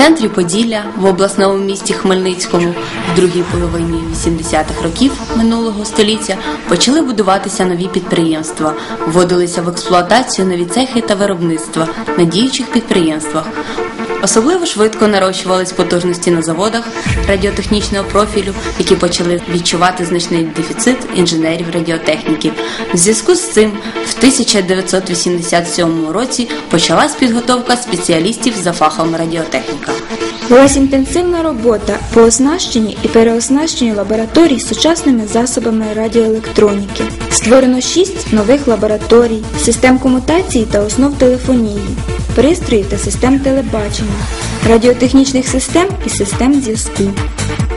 центрі Поділля в обласному місті Хмельницькому в другій половині 80-х років минулого століття почали будуватися нові підприємства, вводилися в експлуатацію нові цехи та виробництва на діючих підприємствах. Особливо швидко нарощувались потужності на заводах радіотехнічного профілю, які почали відчувати значний дефіцит інженерів радіотехніки. В зв'язку з цим в 1987 році почалась підготовка спеціалістів за фахом радіотехніка. Велась інтенсивна робота по оснащенні і переоснащенню лабораторій сучасними засобами радіоелектроніки. Створено шість нових лабораторій, систем комутації та основ телефонії, пристроїв та систем телебачення, радіотехнічних систем і систем зв'язку,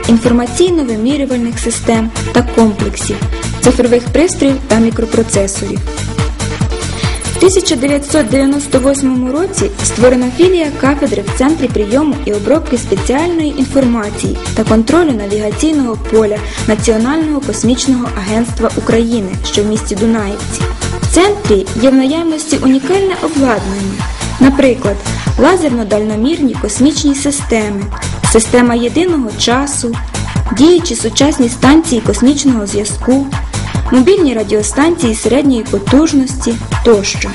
інформаційно-вимірювальних систем та комплексів, цифрових пристроїв та мікропроцесорів. В 1998 році створена філія кафедри в Центрі прийому і обробки спеціальної інформації та контролю навігаційного поля Національного космічного агентства України, що в місті Дунаївці. В центрі є в наявності унікальне обладнання, наприклад, лазерно-дальномірні космічні системи, система єдиного часу, діючі сучасні станції космічного зв'язку мобільні радіостанції середньої потужності тощо.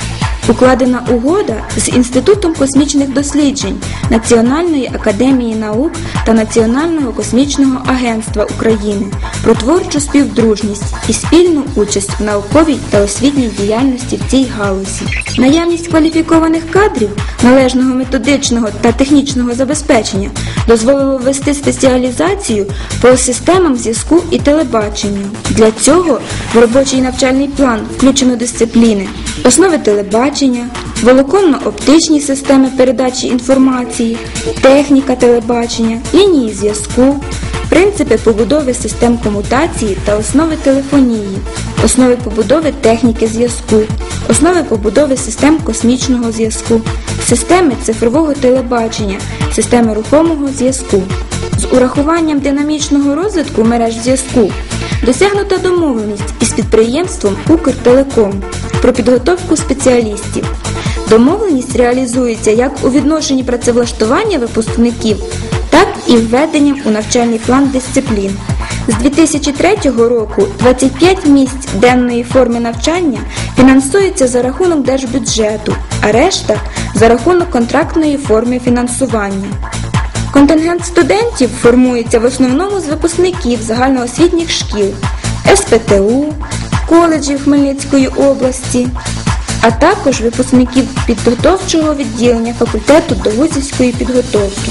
Укладена угода з Інститутом космічних досліджень Національної академії наук та Національного космічного агентства України про творчу співдружність і спільну участь в науковій та освітній діяльності в цій галузі. Наявність кваліфікованих кадрів, належного методичного та технічного забезпечення дозволило ввести спеціалізацію по системам зв'язку і телебаченню. Для цього в робочий навчальний план включено дисципліни, основи телебачення, волоконно-оптичні системи передачі інформації, техніка телебачення, лінії зв'язку, принципи побудови систем комутації та основи телефонії, основи побудови техніки зв'язку, основи побудови систем космічного зв'язку, системи цифрового телебачення, системи рухомого зв'язку. З урахуванням динамічного розвитку мереж зв'язку досягнута домовленість із підприємством Укртелеком про підготовку спеціалістів. Домовленість реалізується як у відношенні працевлаштування випускників, так і введенням у навчальний план дисциплін. З 2003 року 25 місць денної форми навчання фінансується за рахунок держбюджету, а решта за рахунок контрактної форми фінансування. Контингент студентів формується в основному з випускників загальноосвітніх шкіл, СПТУ, коледжів Хмельницької області, а також випускників підготовчого відділення факультету довузівської підготовки.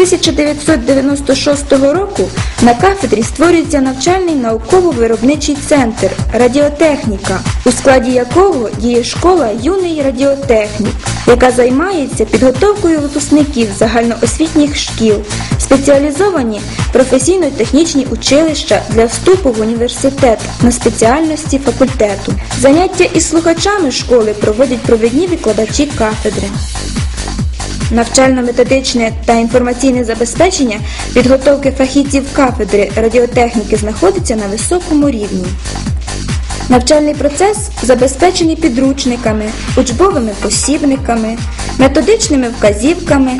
З 1996 року на кафедрі створюється навчальний науково-виробничий центр Радіотехніка, у складі якого діє школа юний радіотехнік, яка займається підготовкою випускників загальноосвітніх шкіл, спеціалізовані професійно-технічні училища для вступу в університет на спеціальності факультету. Заняття із слухачами школи проводять провідні викладачі кафедри. Навчально-методичне та інформаційне забезпечення підготовки фахівців кафедри радіотехніки знаходиться на високому рівні. Навчальний процес забезпечений підручниками, учбовими посібниками, методичними вказівками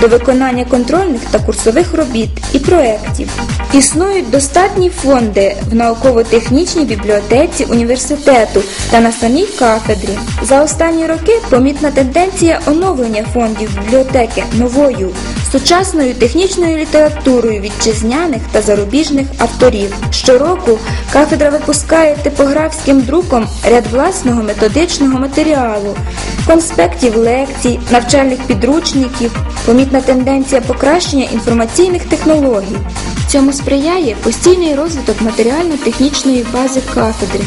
до виконання контрольних та курсових робіт і проєктів. Існують достатні фонди в науково-технічній бібліотеці університету та на самій кафедрі. За останні роки помітна тенденція оновлення фондів бібліотеки новою, сучасною технічною літературою вітчизняних та зарубіжних авторів. Щороку кафедра випускає типографським друком ряд власного методичного матеріалу, конспектів лекцій, навчальних підручників, помітна тенденція покращення інформаційних технологій. Цьому сприяє постійний розвиток матеріально-технічної бази кафедри,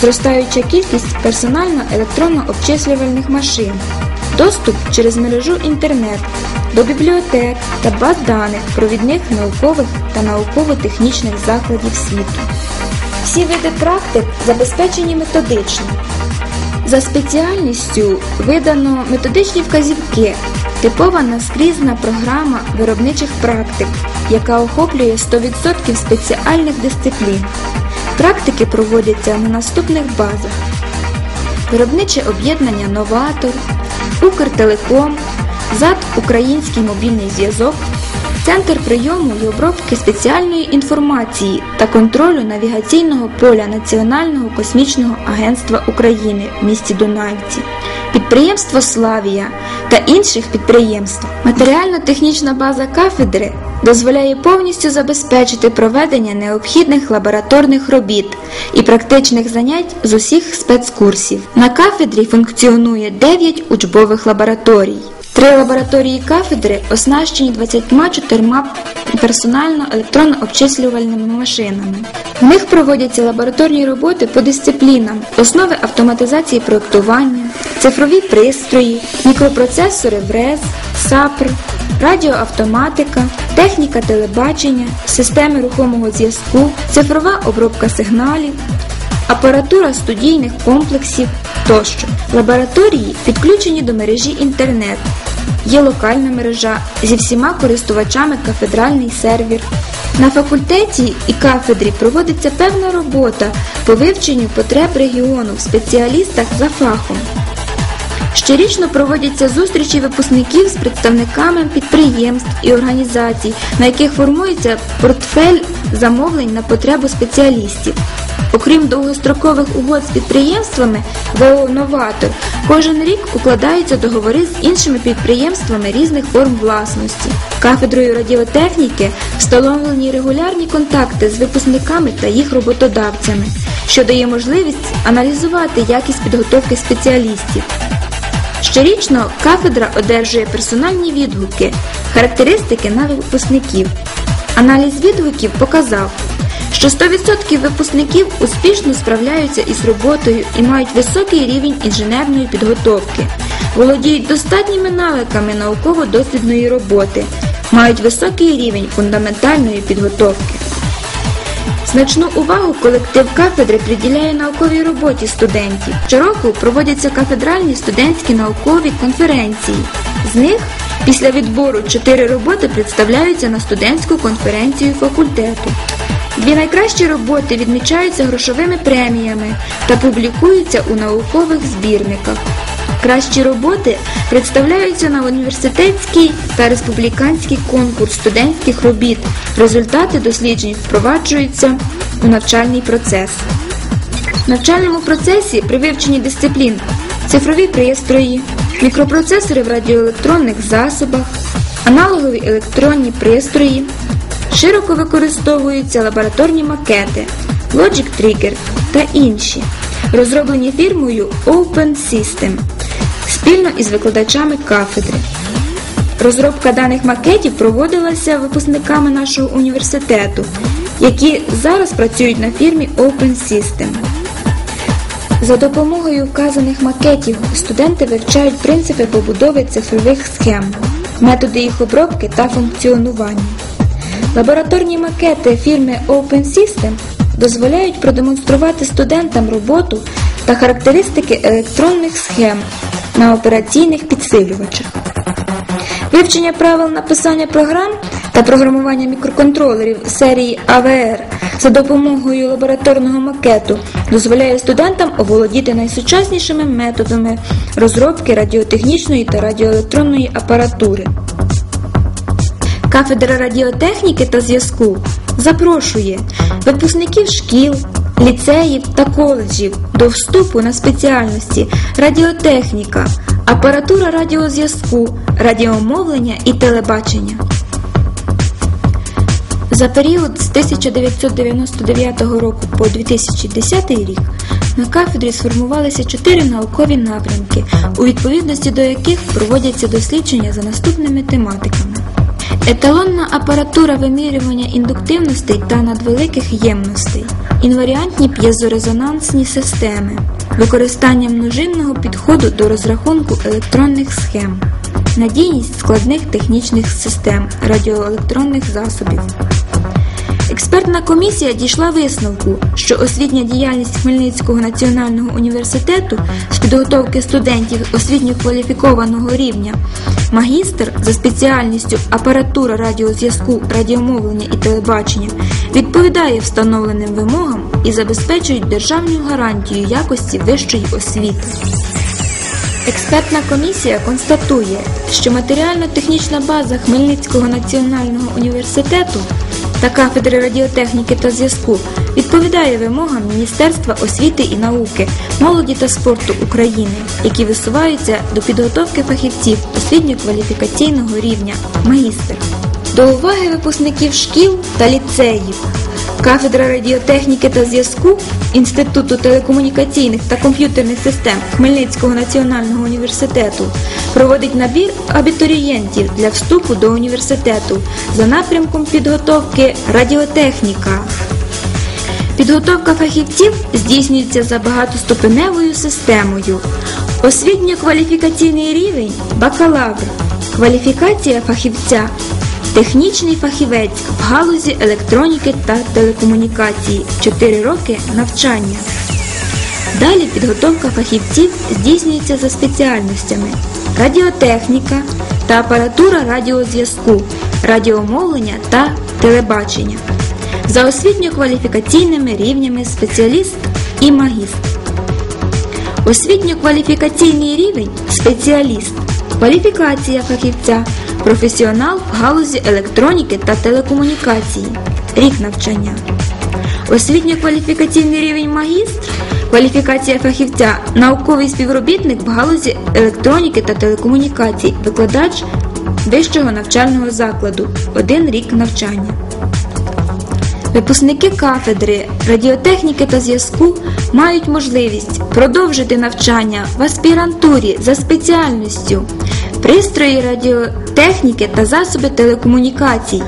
зростаюча кількість персонально-електронно-обчислювальних машин, доступ через мережу інтернет до бібліотек та баз даних провідних наукових та науково-технічних закладів світу. Всі види практик забезпечені методично. За спеціальністю видано методичні вказівки, типова наскрізна програма виробничих практик, яка охоплює 100% спеціальних дисциплін. Практики проводяться на наступних базах: Виробниче об'єднання Новатор, Укртелеком, ЗАД Український мобільний зв'язок, Центр прийому і обробки спеціальної інформації та контролю навігаційного поля Національного космічного агентства України в місті Дунайці, підприємство Славія та інших підприємств. Матеріально-технічна база кафедри дозволяє повністю забезпечити проведення необхідних лабораторних робіт і практичних занять з усіх спецкурсів. На кафедрі функціонує 9 учбових лабораторій. Три лабораторії кафедри оснащені 24 персонально-електронно-обчислювальними машинами. В них проводяться лабораторні роботи по дисциплінам, основи автоматизації проєктування, цифрові пристрої, мікропроцесори ВРЕЗ, САПР, радіоавтоматика, техніка телебачення, системи рухомого зв'язку, цифрова обробка сигналів, апаратура студійних комплексів тощо. Лабораторії підключені до мережі інтернет. Є локальна мережа зі всіма користувачами кафедральний сервер. На факультеті і кафедрі проводиться певна робота по вивченню потреб регіону в спеціалістах за фахом. Щорічно проводяться зустрічі випускників з представниками підприємств і організацій, на яких формується портфель замовлень на потребу спеціалістів. Окрім довгострокових угод з підприємствами ВО «Новатор», кожен рік укладаються договори з іншими підприємствами різних форм власності. Кафедрою радіотехніки встановлені регулярні контакти з випускниками та їх роботодавцями, що дає можливість аналізувати якість підготовки спеціалістів. Щорічно кафедра одержує персональні відгуки, характеристики на випускників. Аналіз відгуків показав, що 100% випускників успішно справляються із роботою і мають високий рівень інженерної підготовки, володіють достатніми навиками науково-дослідної роботи, мають високий рівень фундаментальної підготовки. Значну увагу колектив кафедри приділяє науковій роботі студентів. Щороку проводяться кафедральні студентські наукові конференції. З них після відбору чотири роботи представляються на студентську конференцію факультету. Дві найкращі роботи відмічаються грошовими преміями та публікуються у наукових збірниках. Кращі роботи представляються на університетський та республіканський конкурс студентських робіт. Результати досліджень впроваджуються у навчальний процес. В навчальному процесі при вивченні дисциплін цифрові пристрої, мікропроцесори в радіоелектронних засобах, аналогові електронні пристрої, широко використовуються лабораторні макети, Logic Trigger та інші, розроблені фірмою Open System спільно із викладачами кафедри. Розробка даних макетів проводилася випускниками нашого університету, які зараз працюють на фірмі Open System. За допомогою вказаних макетів студенти вивчають принципи побудови цифрових схем, методи їх обробки та функціонування. Лабораторні макети фірми Open System дозволяють продемонструвати студентам роботу та характеристики електронних схем на операційних підсилювачах. Вивчення правил написання програм та програмування мікроконтролерів серії АВР за допомогою лабораторного макету дозволяє студентам оволодіти найсучаснішими методами розробки радіотехнічної та радіоелектронної апаратури. Кафедра радіотехніки та зв'язку запрошує випускників шкіл, ліцеїв та коледжів до вступу на спеціальності радіотехніка, апаратура радіозв'язку, радіомовлення і телебачення. За період з 1999 року по 2010 рік на кафедрі сформувалися чотири наукові напрямки, у відповідності до яких проводяться дослідження за наступними тематиками. Еталонна апаратура вимірювання індуктивностей та надвеликих ємностей, інваріантні п'єзорезонансні системи, використання множинного підходу до розрахунку електронних схем, надійність складних технічних систем радіоелектронних засобів. Експертна комісія дійшла висновку, що освітня діяльність Хмельницького національного університету з підготовки студентів освітньо-кваліфікованого рівня, магістр за спеціальністю апаратура радіозв'язку, радіомовлення і телебачення відповідає встановленим вимогам і забезпечують державну гарантію якості вищої освіти. Експертна комісія констатує, що матеріально-технічна база Хмельницького національного університету та кафедри радіотехніки та зв'язку відповідає вимогам Міністерства освіти і науки, молоді та спорту України, які висуваються до підготовки фахівців освітньо-кваліфікаційного рівня магістр. До уваги випускників шкіл та ліцеїв. Кафедра радіотехніки та зв'язку Інституту телекомунікаційних та комп'ютерних систем Хмельницького національного університету проводить набір абітурієнтів для вступу до університету за напрямком підготовки радіотехніка. Підготовка фахівців здійснюється за багатоступеневою системою. Освітньо-кваліфікаційний рівень бакалавр. Кваліфікація фахівця технічний фахівець в галузі електроніки та телекомунікації 4 роки навчання. Далі підготовка фахівців здійснюється за спеціальностями радіотехніка та апаратура радіозв'язку, радіомовлення та телебачення. За освітньо-кваліфікаційними рівнями спеціаліст і магістр. Освітньо-кваліфікаційний рівень спеціаліст. Кваліфікація фахівця, професіонал в галузі електроніки та телекомунікації. Рік навчання. Освітньо-кваліфікаційний рівень магістр. Кваліфікація фахівця, науковий співробітник в галузі електроніки та телекомунікацій, викладач вищого навчального закладу. Один рік навчання. Випускники кафедри радіотехніки та зв'язку мають можливість продовжити навчання в аспірантурі за спеціальністю пристрої радіотехніки та засоби телекомунікацій.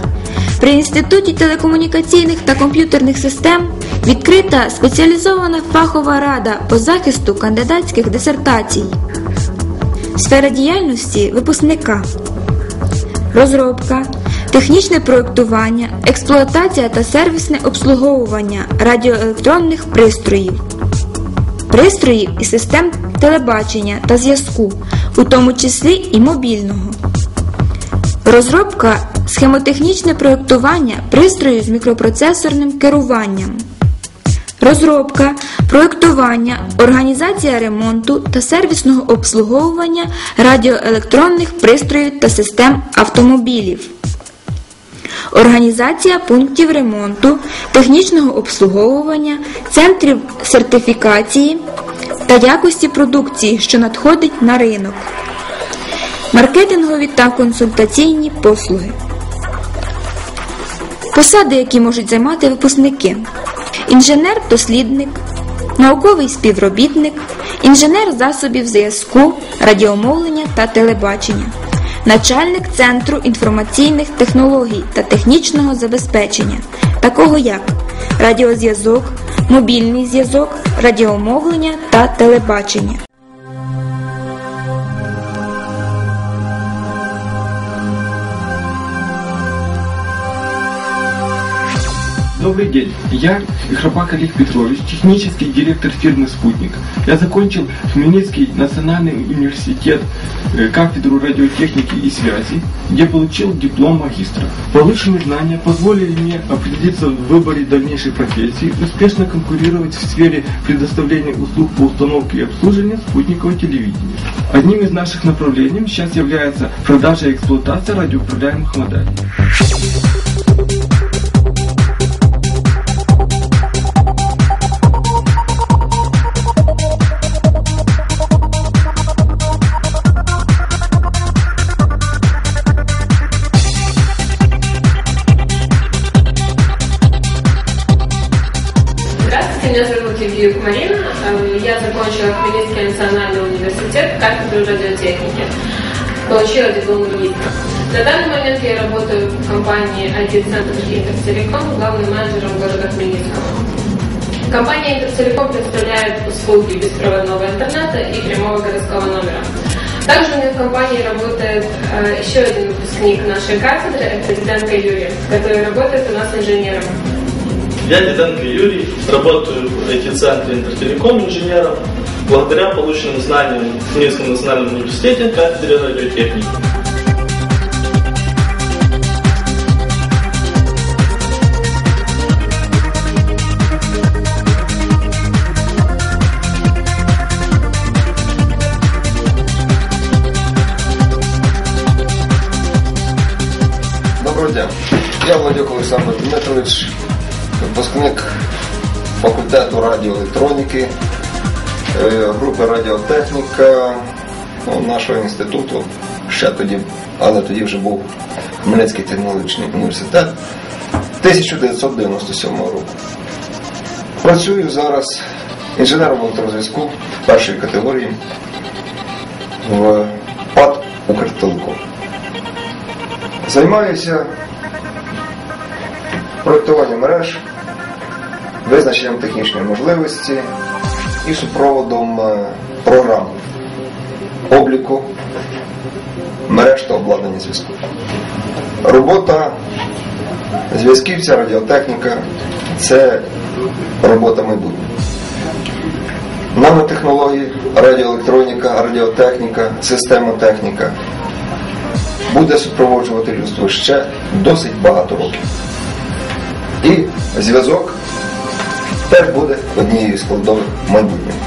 При Інституті телекомунікаційних та комп'ютерних систем відкрита спеціалізована фахова рада по захисту кандидатських дисертацій. Сфера діяльності випускника. Розробка, технічне проєктування, експлуатація та сервісне обслуговування радіоелектронних пристроїв, пристроїв і систем телебачення та зв'язку, у тому числі і мобільного. Розробка, схемотехнічне проєктування пристроїв з мікропроцесорним керуванням. Розробка, проєктування, організація ремонту та сервісного обслуговування радіоелектронних пристроїв та систем автомобілів. Організація пунктів ремонту, технічного обслуговування, центрів сертифікації та якості продукції, що надходить на ринок. Маркетингові та консультаційні послуги. Посади, які можуть займати випускники. Інженер-дослідник, науковий співробітник, інженер засобів зв'язку, радіомовлення та телебачення, начальник Центру інформаційних технологій та технічного забезпечення, такого як радіозв'язок, мобільний зв'язок, радіомовлення та телебачення. Добрый день. Я Храпак Олег Петрович, технический директор фирмы «Спутник». Я закончил Хмельницкий национальный университет, кафедру радиотехники и связи, где получил диплом магистра. Полученные знания позволили мне определиться в выборе дальнейшей профессии, успешно конкурировать в сфере предоставления услуг по установке и обслуживанию спутникового телевидения. Одним из наших направлений сейчас является продажа и эксплуатация радиоуправляемых моделей. Евгеюк Марина. Э, Я закончила Хмельницкий национальный университет, кафедру радиотехники. Получила диплом магистра. На данный момент я работаю в компании IT-центр Интертелеком, главным менеджером города Хмельницкого. Компания Интертелеком представляет услуги беспроводного интернета и прямого городского номера. Также у меня в компании работает э, еще один выпускник нашей кафедры, это Диденко Юрий, который работает у нас инженером. Я, Диденко Юрий, работаю в IT-центре Интертелеком инженером благодаря полученным знаниям в Минском национальном университете кафедре радиотехники. Добрый день. Я Владимир Александр Дмитрович, факультету радіоелектроніки, е, групи радіотехніка ну, нашого інституту, ще тоді, але тоді вже був Хмельницький технологічний університет 1997 року. Працюю зараз інженером електрозв'язку першої категорії в ПАД Укртелеком. Займаюся проєктуванням мереж, визначенням технічної можливості і супроводом е, програм обліку мереж та обладнання зв'язку. Робота зв'язківця, радіотехніка це робота майбутнього. Нанотехнології, радіоелектроніка, радіотехніка, системотехніка буде супроводжувати людство ще досить багато років. І зв'язок теж буде однією з складових майбутнього.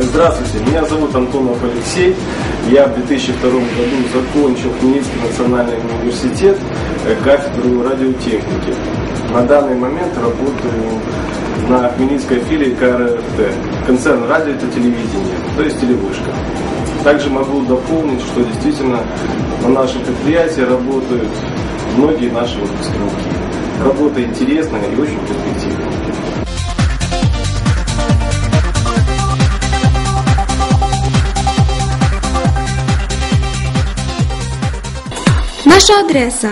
Здравствуйте, меня зовут Антонов Алексей. Я в 2002 году закончил Хмельницкий национальный университет э, кафедру радиотехники. На данный момент работаю на Хмельницкой филии КРФТ, концерн радио и телевидение, то есть телевышка. Также могу дополнить, что действительно на нашем предприятии работают многие наши выпускники. Работа интересная и очень перспективная. Наша адреса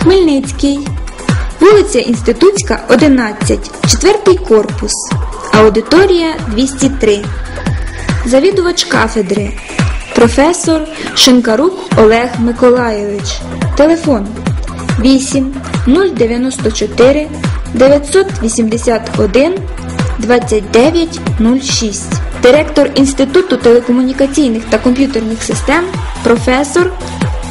Хмельницький, вулиця Інститутська, 11, 4 корпус, аудиторія 203. Завідувач кафедри, професор Шинкарук Олег Миколайович. Телефон 8 094 981 2906. Директор Інституту телекомунікаційних та комп'ютерних систем, професор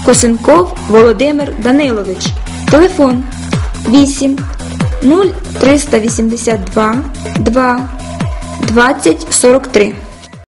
Косенков Володимир Данилович. Телефон 8 0382 2 20 43.